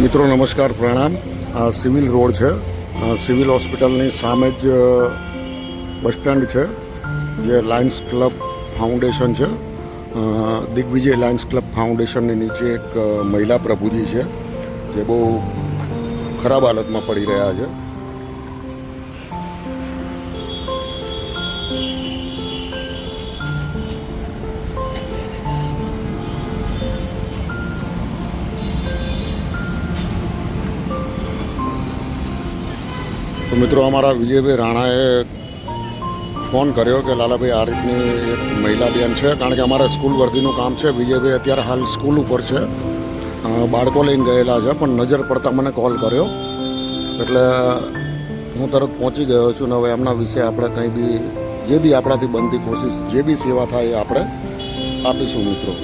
મિત્રો, નમસ્કાર, પ્રણામ. આ સિવિલ રોડ છે. સિવિલ હોસ્પિટલની સામે જ બસ સ્ટેન્ડ છે, જે લાયન્સ ક્લબ ફાઉન્ડેશન છે. દિગ્વિજય લાયન્સ ક્લબ ફાઉન્ડેશનની નીચે એક મહિલા પ્રભુજી છે, જે બહુ ખરાબ હાલતમાં પડી રહ્યા છે. તો મિત્રો અમારા વિજયભાઈ રાણાએ ફોન કર્યો કે લાલાભાઈ, આ રીતની એક મહિલા બેન છે, કારણ કે અમારે સ્કૂલ વર્ધીનું કામ છે. વિજયભાઈ અત્યારે હાલ સ્કૂલ ઉપર છે. બાળકો લઈને ગયેલા છે, પણ નજર પડતા મને કોલ કર્યો. એટલે હું તરત પહોંચી ગયો છું ને હવે એમના વિશે આપણે કંઈ બી, જે બી આપણાથી બનતી કોશિશ, જે બી સેવા થાય એ આપણે આપીશું મિત્રો.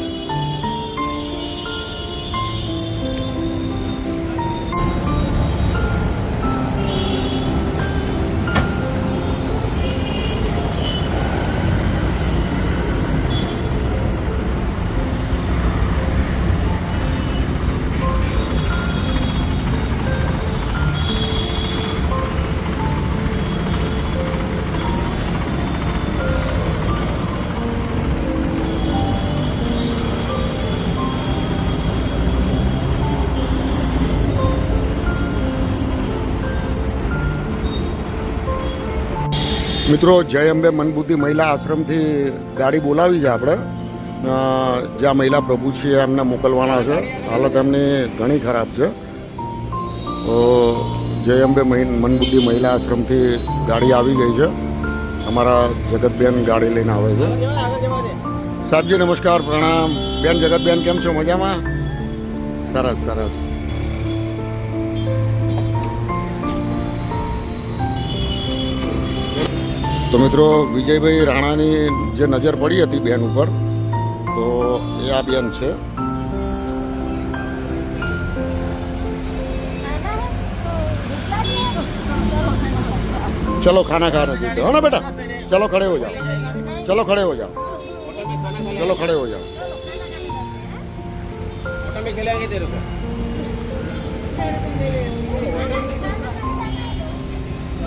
મિત્રો, જય અંબે મનબુદ્ધિ મહિલા આશ્રમથી ગાડી બોલાવી છે આપણે. જ્યાં મહિલા પ્રભુ છે, એમને મોકલવાના છે. હાલત એમની ઘણી ખરાબ છે. તો જય અંબે મનબુદ્ધિ મહિલા આશ્રમથી ગાડી આવી ગઈ છે. અમારા જગતબેન ગાડી લઈને આવે છે. સાહેબજી, નમસ્કાર, પ્રણામ. બેન, જગતબેન, કેમ છો? મજામાં? સરસ સરસ. તો મિત્રો વિજયભાઈ રાણાની જે નજર પડી હતી બેન ઉપર તો એ આ બેન છે चलो खाना खाने देते हो ना बेटा चलो खड़े हो जाओ चलो खड़े हो जाओ चलो खड़े हो जाओ होटल में खिलाएंगे तेरे को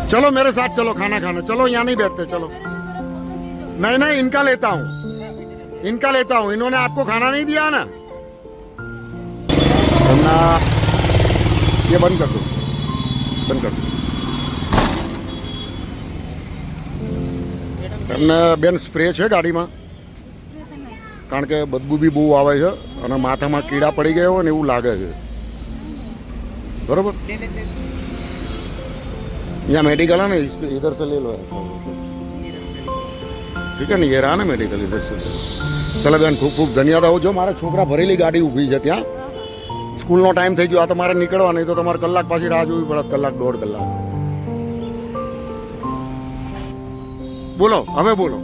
चलो मेरे साथ चलो खाना खाने चलो यहाँ नहीं बैठते चलो नहीं नहीं इनका लेता हूँ इनका लेता हूँ इन्होंने आपको खाना नहीं दिया ना वरना ये बंद कर दो बंद कर दो એમને બેન સ્પ્રે છે ગાડીમાં કારણ કે બદબુ બી બહુ આવે છે અને માથામાં કીડા પડી ગયા હોય ને એવું લાગે છે બરોબર यहाँ मेडिकल है ना इस इधर से ले लो ऐसा ठीक है ને ये रहा ને મેડિકલ ઇધર से ચલો બેન ખૂબ ખૂબ ધન્યવાદ આવો જો મારા છોકરા ભરેલી ગાડી ઊભી છે ત્યાં સ્કૂલનો ટાઈમ થઈ ગયો આ તમારે નીકળવા નહીં તો તમારે કલાક પાછી રાહ જોવી પડે કલાક દોઢ કલાક બોલો હવે બોલો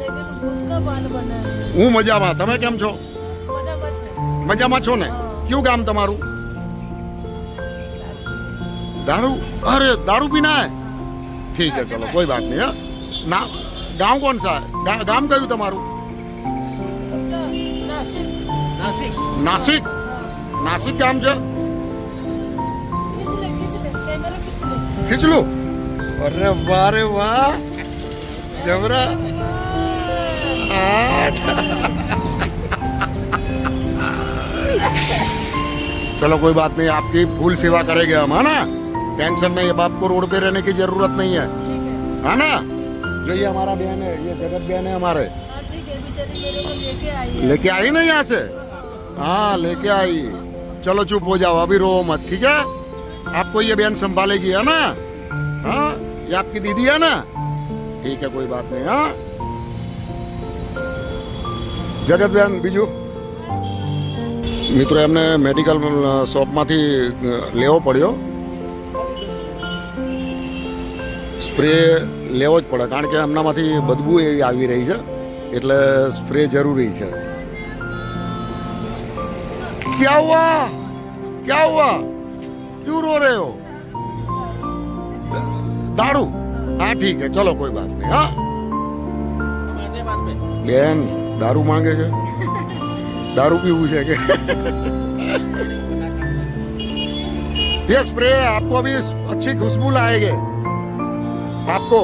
लेकिन भूत का बाल बना है હું મજામાં તમે કેમ છો मजा बच है મજામાં છો ને કયું ગામ તમારું दारू? अरे दारू पीना है। ठीक है चलो कोई बात नहीं है। ना गाँव कौन सा है? गा, गाँव कયું તમારું નાસિક नासिक। નાસિક નાસિક ગામ છે अरे અરે वाह। जबरा। आठ। चलो कोई बात नहीं आपकी फूल सेवा करेंगे हम है ना? टेंशन नहीं अब आपको रोड पे रहने की जरूरत नहीं है ठीक है है ना जो ये हमारा बहन है ये जगत बहन है हमारे हाँ ठीक है बेचारी मेरे को लेके आई है लेके आई ना यहाँ से हाँ लेके आई चलो चुप हो जाओ अभी रो मत ठीक है आपको ये बहन संभालेगी है ना हाँ ये आपकी दीदी है ना ठीक है कोई बात नहीं हाँ જગત બેન બીજું મિત્રો એમને મેડિકલ શોપમાંથી અ, લેવો પડ્યો સ્પ્રે લેવો જ પડે કારણ કે એમનામાંથી બદબુ એવી આવી રહી છે એટલે સ્પ્રે જરૂરી છે क्या हुआ क्या हुआ क्यों रो रहे हो दारू हाँ ठीक है चलो कोई बात नहीं हाँ हम आते हैं बाद में બેન દારૂ માંગે છે દારૂ પીવું છે કે ये स्प्रे आपको अभी अच्छी खुशबू लाएंगे आपको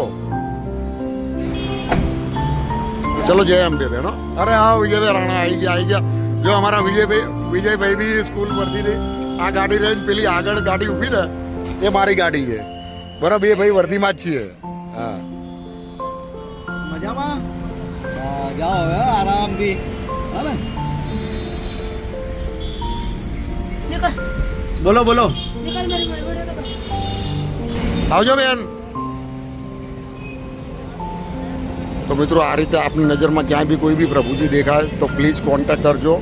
चलो जय अंबे बहनो अरे हाँ विजय भाई राणा आई गया आई गया જો અમારા વિજયભાઈ વિજયભાઈ બી સ્કૂલ વર્ધીની આ ગાડી રહીને પેલી આગળ ગાડી ઊભી ને એ મારી ગાડી છે બરાબર એ ભાઈ વર્ધીમાં જ છીએ હા મજામાં હા, જાઓ હવે આરામથી હા ને निकल બોલો બોલો निकल मेरी मेरी वीडियो निकल આવજો બેન તો મિત્રો આ રીતે આપની નજરમાં ક્યાંય બી કોઈ બી પ્રભુજી દેખાય, તો પ્લીઝ કોન્ટેક્ટ કરજો.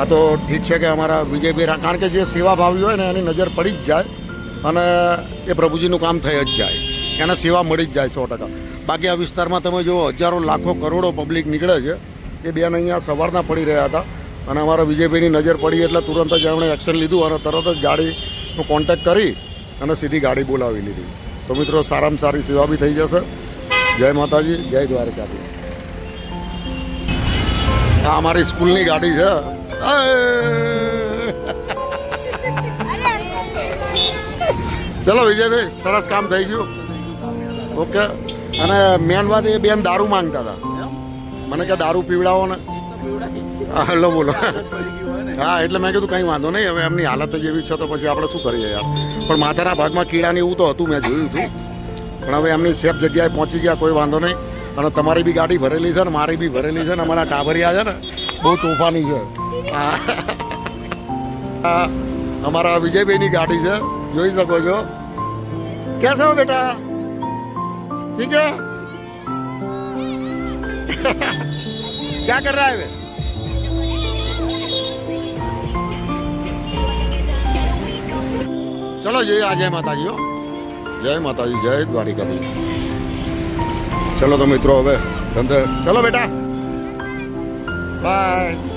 આ તો ઠીક છે કે અમારા વિજયભાઈ કારણ કે જે સેવાભાવી હોય ને, એની નજર પડી જ જાય અને એ પ્રભુજીનું કામ થઈ જ જાય. એને સેવા મળી જ જાય સો ટકા. બાકી આ વિસ્તારમાં તમે જો હજારો, લાખો, કરોડો પબ્લિક નીકળે છે. એ બેન અહીંયા સવારના પડી રહ્યા હતા અને અમારા વિજયભાઈની નજર પડી એટલે તુરંત જ એમણે એક્શન લીધું અને તરત જ ગાડીનો કોન્ટેક્ટ કરી અને સીધી ગાડી બોલાવી લીધી. તો મિત્રો, સારામાં સારી સેવા બી થઈ જશે. જય માતાજી જય દ્વારકાધીશ. આ અમારી સ્કૂલની ગાડી છે. ચલો વિજયભાઈ સરસ કામ થઈ ગયું. ઓકે. અને મેન વાત એ બેન દારૂ માંગતા હતા. મને કે દારૂ પીવડાવો ને. હેલો બોલો. હા એટલે મેં કીધું કંઈ વાંધો નહીં હવે એમની હાલત જ એવી છે તો પછી આપણે શું કરીએ યાર? પણ માથાના ભાગમાં કીડાની એવું તો હતું મેં જોયું હતું. પણ હવે એમની સેફ જગ્યાએ પહોંચી ગયા કોઈ વાંધો નહીં અને તમારી બી ગાડી ભરેલી છે ને મારી બી ભરેલી છે ને અમારા ટાબરિયા છે ને બહુ તોફાની છે હા. આ અમારા વિજયભાઈની ગાડી છે જોઈ શકો છો કેસે હો બેટા ઠીક है क्या कर रहा है वे ચલો જય આ જય માતાજી હો જય માતાજી જય દ્વારિકાધીશ. ચલો તો મિત્રો હવે ધંધે ચલો બેટા. બાય